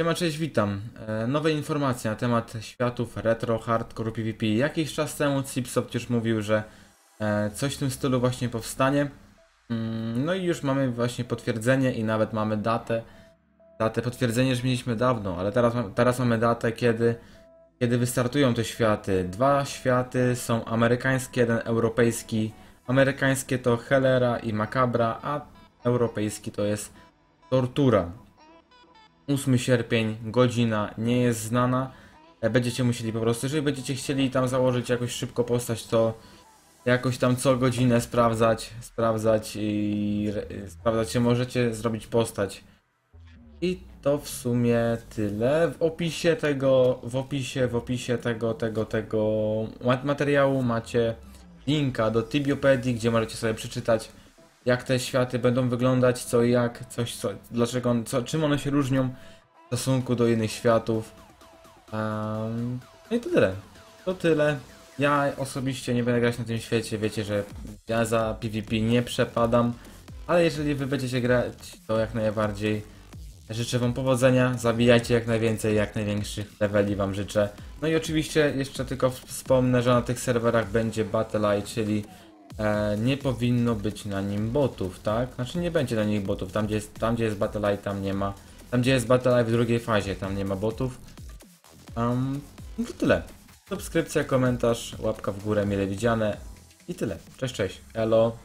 Siema, cześć, witam. E, nowe informacje na temat światów retro, hardcore, PvP. Jakiś czas temu Cipsoft już mówił, że e, coś w tym stylu właśnie powstanie. Mm, no i już mamy właśnie potwierdzenie i nawet mamy datę. Datę potwierdzenie już mieliśmy dawno, ale teraz, teraz mamy datę, kiedy, kiedy wystartują te światy. Dwa światy są amerykańskie, jeden europejski. Amerykańskie to Helera i Macabra, a europejski to jest Tortura. 8 sierpień, godzina nie jest znana. E, Będziecie musieli po prostu, jeżeli będziecie chcieli tam założyć jakoś szybko postać, to jakoś tam co godzinę sprawdzać, sprawdzać i sprawdzać, czy możecie zrobić postać. I to w sumie tyle. W opisie tego, w opisie, w opisie tego, tego, tego ma- materiału macie linka do Tibiopedii, gdzie możecie sobie przeczytać jak te światy będą wyglądać, co i jak, coś, co, dlaczego, co, czym one się różnią w stosunku do innych światów. Um, no i to tyle. To tyle. Ja osobiście nie będę grać na tym świecie, wiecie, że ja za PvP nie przepadam, ale jeżeli wy będziecie grać, to jak najbardziej życzę wam powodzenia, zabijajcie jak najwięcej, jak największych leveli wam życzę. No i oczywiście jeszcze tylko wspomnę, że na tych serwerach będzie Battle Eye, czyli e, nie powinno być na nim botów, tak? Znaczy nie będzie na nich botów, tam gdzie jest, tam, gdzie jest Battle Eye, tam nie ma. Tam gdzie jest Battle Eye w drugiej fazie, tam nie ma botów. Um, no to tyle. Subskrypcja, komentarz, łapka w górę, mile widziane i tyle. Cześć, cześć. Elo.